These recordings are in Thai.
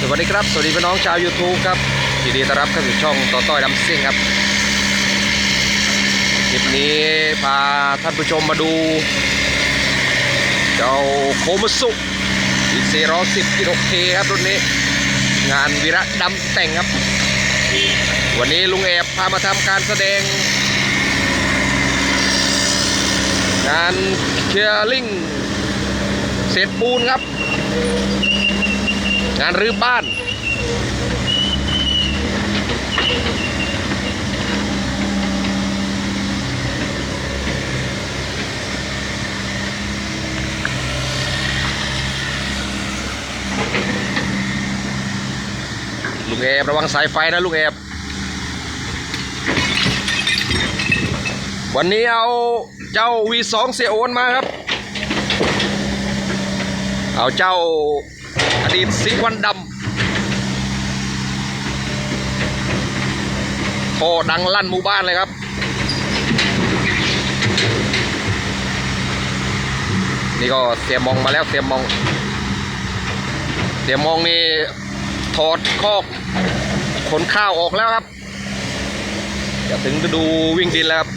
สวัสดีครับ สวัสดีพี่น้องชาว YouTube ครับยินดีต้อนรับเข้าสู่ช่องต่อต้อยดำซิ่งครับคลิปนี้พาท่านผู้ชมมาดู เจ้าโคมสุอีก410กิโลเคครับรุ่นนี้ งานวิระดำแต่งครับ วันนี้ลุงแอบพามาทำการแสดง งานเชียร์ลิงเศษปูนครับ งานรื้อบ้าน ลุงแอบระวังสายไฟนะลุงแอบ วันนี้เอาเจ้า V2 เสียโอนมาครับ เอาเจ้า อดีตสิงห์วันดำโคดังลั่นหมู่บ้านเลยครับ นี่ก็เสียมองมาแล้วเสียมอง เสียมองนี่ถอดคอกขนข้าวออกแล้วครับจะถึงจะดูวิ่งดินแล้วครับ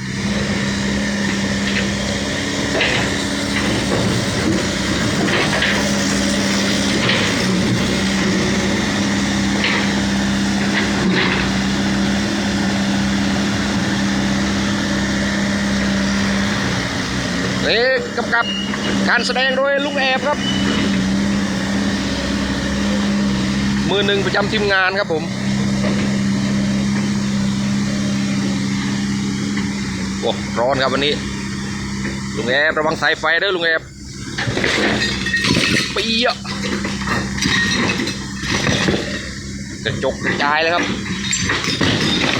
นี่ กับการแสดงโดยลุงแอบครับ มือหนึ่งประจำทีมงานครับผมโอ้ร้อนครับวันนี้ ลุงแอบระวังสายไฟเด้อลุงแอบเปียะกระจกกระจายเลยครับ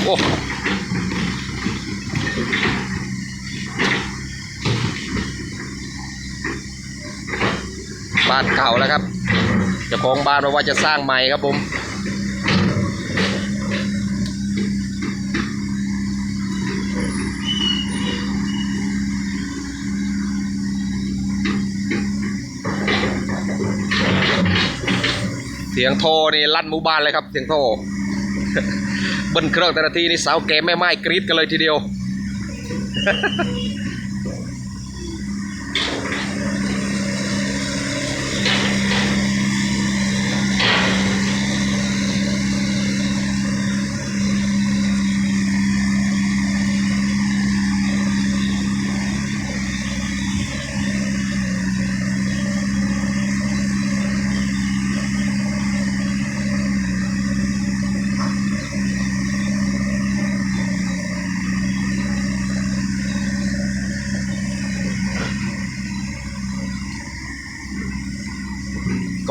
โอ้ บ้านเก่าแล้วครับจ้าของบ้านบอกว่าจะสร้างใหม่ครับผมเสียงโทรนี่ลั่นหมู่บ้านเลยครับเสียงโทรเบิ้ลเครื่องแต่ละทีนี่สาวแก่แม่ไม้กรี๊ดกันเลยทีเดียว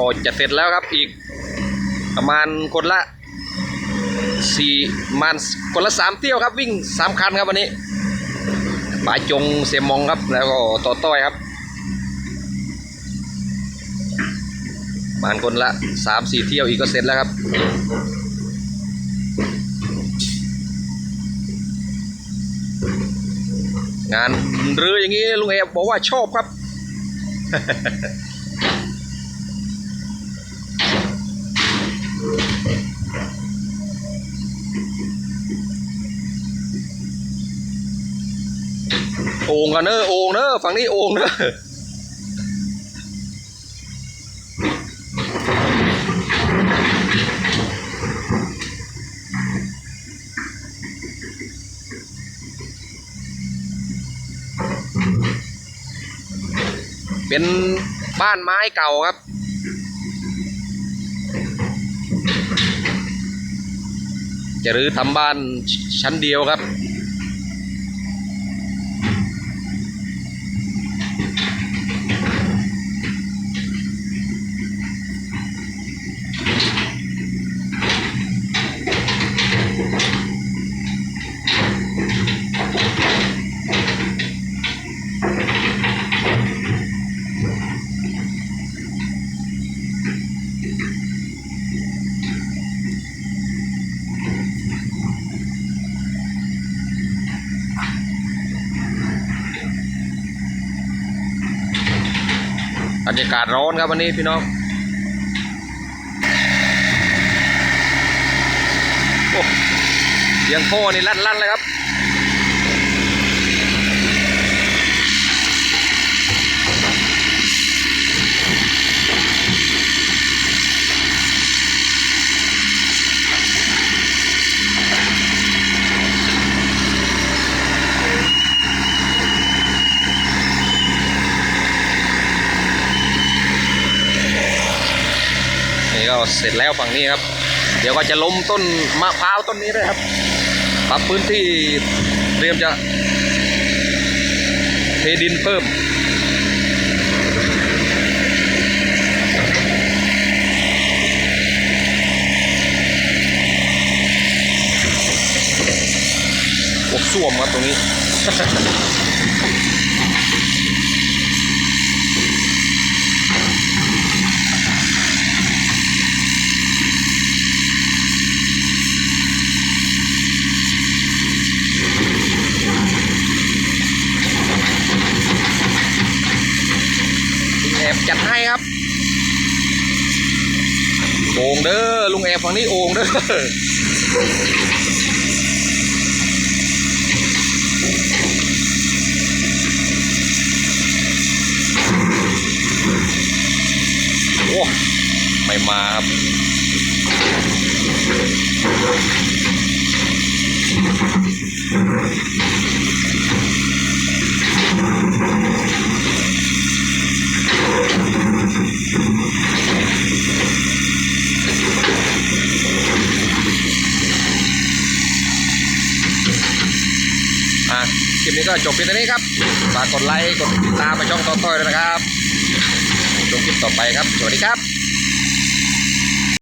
ก็จะเสร็จแล้วครับอีกประมาณคนละสี่ประมาณคนละสามเที่ยวครับวิ่งสามคันครับวันนี้ป่าจงเสียมองครับแล้วก็ต่อต้อยครับประมาณคนละสามสี่เที่ยวอีกก็เสร็จแล้วครับงานหรืออย่างนี้ลุงเอบอกว่าชอบครับ กันเนอโอ่งเนอฝั่งนี้โอ่งเนอะเป็นบ้านไม้เก่าครับ จะรื้อทำบ้านชั้นเดียวครับ รรยากาศร้อนครับวันนี้พี่น้องเสียงโค้นี่ลั่นๆเลยครับ นี่ก็เสร็จแล้วฝั่งนี้ครับ เดี๋ยวก็จะล้มต้นมะพร้าวต้นนี้ด้วยครับปรับพื้นที่เตรียมจะเทดินเพิ่มพวกส้วมครับตรงนี้ จัดให้ครับโอ่งเด้อลุงแอบฝั่งนี้โอ่งเด้อโอ้ไม่มาครับ ลิปนี้ก็จบเพียงเท่านี้ครับฝากกดไลค์กดติดตามไปช่องต่อต้อยด้วยนะครับชมคลิปต่อไปครับ สวัสดีครับ